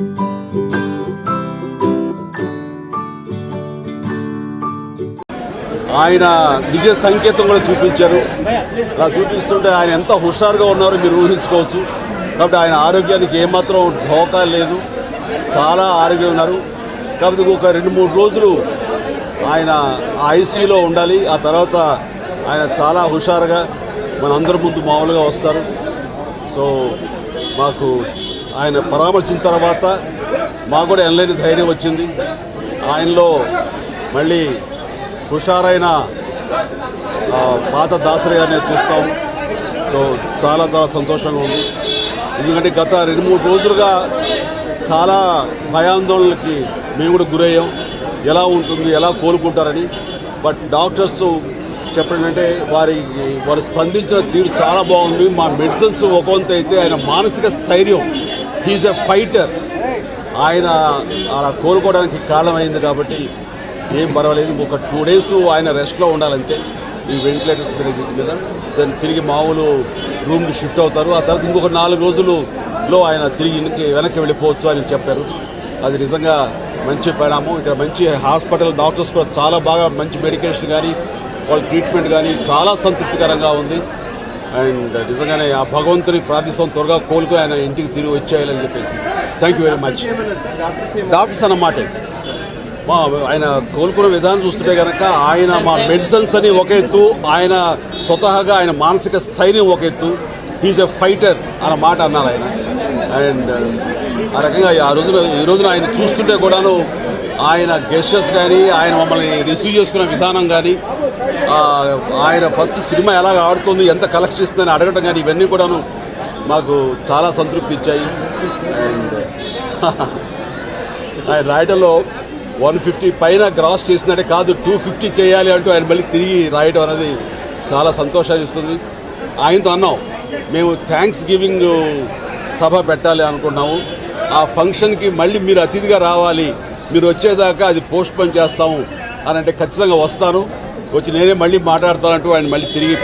ఆయన విజయ సంకేతం కూడా చూపించారు. అలా చూపిస్తుంటే ఆయన ఎంత హుషారుగా ఉన్నారో మీరు ఊహించుకోవచ్చు. కాబట్టి ఆయన ఆరోగ్యానికి ఏమాత్రం ఢోకా లేదు. చాలా ఆరోగ్యం ఉన్నారు. కాబట్టి ఒక రెండు మూడు రోజులు ఆయన ఐసీలో ఉండాలి. ఆ తర్వాత ఆయన చాలా హుషారుగా మన అందరి ముందు మామూలుగా వస్తారు. సో మాకు ఆయన పరామర్శించిన తర్వాత మాకు కూడా ఎనలేని ధైర్యం వచ్చింది. ఆయనలో మళ్ళీ హుషారైన పాత దాసరి గారిని చూస్తాం. సో చాలా చాలా సంతోషంగా ఉంది. ఎందుకంటే గత రెండు మూడు రోజులుగా చాలా భయాందోళనలకి మేము కూడా గురయ్యాం. ఎలా ఉంటుంది ఎలా కోలుకుంటారని. బట్ డాక్టర్స్ చెప్పండి వారి వారు స్పందించిన తీరు చాలా బాగుంది. మా మెడిసిన్స్ ఒక వంతు అయితే ఆయన మానసిక స్థైర్యం. హీజ్ ఎ ఫైటర్ ఆయన అలా కోలుకోవడానికి కారణమైంది కాబట్టి ఏం పర్వాలేదు. ఒక టూ డేస్ ఆయన రెస్ట్లో ఉండాలంతే. ఈ వెంటిలేటర్స్ మీద మీద. దాన్ని తిరిగి మామూలు రూమ్కి షిఫ్ట్ అవుతారు. ఆ తర్వాత ఇంకొక నాలుగు రోజులలో ఆయన తిరిగి వెనక్కి వెళ్ళిపోవచ్చు అని చెప్పారు. అది నిజంగా మంచి పరిణామం. ఇక్కడ మంచి హాస్పిటల్ డాక్టర్స్ కూడా చాలా బాగా మంచి మెడికేషన్ కానీ వాళ్ళ ట్రీట్మెంట్ కానీ చాలా సంతృప్తికరంగా ఉంది. అండ్ uh, నిజంగానే ఆ భగవంతుని ప్రార్థిస్తాం త్వరగా కోలుకు ఆయన ఇంటికి తిరిగి వచ్చేయాలని చెప్పేసి. Thank you very much doctors అన్నమాట మా ఆయన కోలుకున్న విధానం చూస్తుంటే కనుక ఆయన మా మెడిసిన్స్ అని ఒక ఎత్తు ఆయన స్వతహాగా ఆయన మానసిక స్థైర్యం ఒక ఎత్తు. హీజ్ ఎ ఫైటర్ అన్న మాట అన్నారు ఆయన. అండ్ uh, ఆ రకంగా ఆ రోజున ఈ రోజున ఆయన చూస్తుంటే కూడాను ఆయన గెస్టర్స్ కానీ ఆయన మమ్మల్ని రిసీవ్ చేసుకున్న విధానం కానీ ఆయన ఫస్ట్ సినిమా ఎలాగ ఆడుతుంది ఎంత కలెక్ట్ చేస్తుందని అడగటం కానీ ఇవన్నీ కూడాను మాకు చాలా సంతృప్తి ఇచ్చాయి. అండ్ ఆయన రాయటంలో వన్ ఫిఫ్టీ పైన గ్రాస్ చేసినట్టే కాదు టూ ఫిఫ్టీ చేయాలి అంటూ ఆయన మళ్ళీ తిరిగి రాయటం అనేది చాలా సంతోషాన్ని ఇస్తుంది. ఆయనతో అన్నాం మేము థ్యాంక్స్ గివింగ్ సభ పెట్టాలి అనుకున్నాము ఆ ఫంక్షన్కి మళ్ళీ మీరు అతిథిగా రావాలి. మీరు వచ్చేదాకా అది పోస్ట్ పోన్ చేస్తాము అని అంటే ఖచ్చితంగా వస్తాను. వచ్చి నేనే మళ్ళీ మాట్లాడతానంటూ ఆయన మళ్ళీ తిరిగి